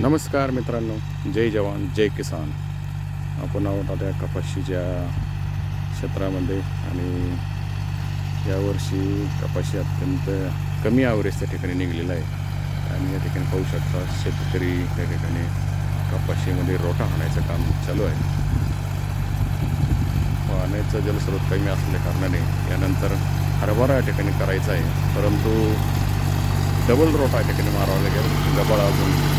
नमस्कार मित्रांनो जय जवान जय किसान. आपण आहोत आता कपाशीच्या क्षेत्रामध्ये आणि यावर्षी कपाशी अत्यंत कमी आवरेज त्या ठिकाणी निघलेला आहे. आणि या ठिकाणी पाहू शकता शेतकरी त्या ठिकाणी कपाशीमध्ये रोटा हाणायचं काम चालू आहे. पाण्याचा जलस्रोत कमी असल्या कारणाने यानंतर हरभरा या ठिकाणी करायचा आहे. परंतु डबल रोटा या ठिकाणी मारावा लागेल. गबाळ अजून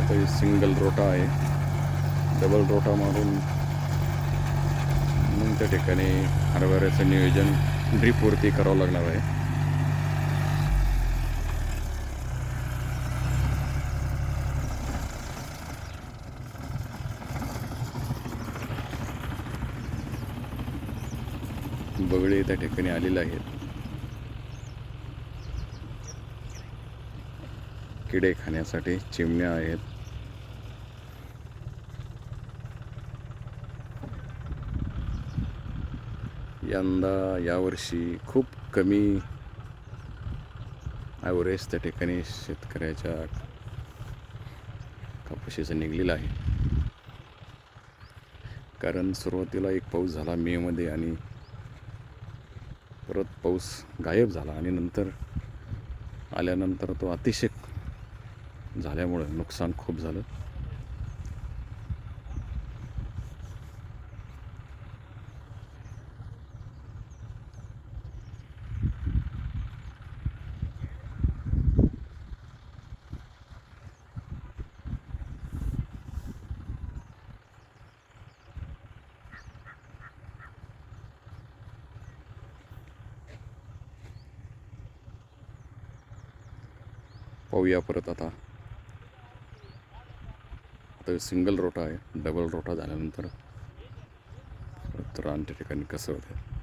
आता हे सिंगल रोटा आहे. डबल रोटा मारून म्हणून त्या ठिकाणी हरभऱ्याचं नियोजन ड्रीपवरती करावं लागणार आहे. बगळे त्या ठिकाणी आलेले आहेत. किडे खाण्यासाठी चिमण्या आहेत. यंदा यावर्षी खूप कमी ॲव्हरेज त्या ठिकाणी शेतकऱ्याच्या कापशीचं निघलेलं आहे. कारण सुरुवातीला एक पाऊस झाला मेमध्ये आणि परत पाऊस गायब झाला आणि नंतर आल्यानंतर तो अतिशय झाल्यामुळं नुकसान खूप झालं. पाहूया परत आता. आता सिंगल रोटा आहे डबल रोटा झाल्यानंतर परत त्या ठिकाणी कसं होतं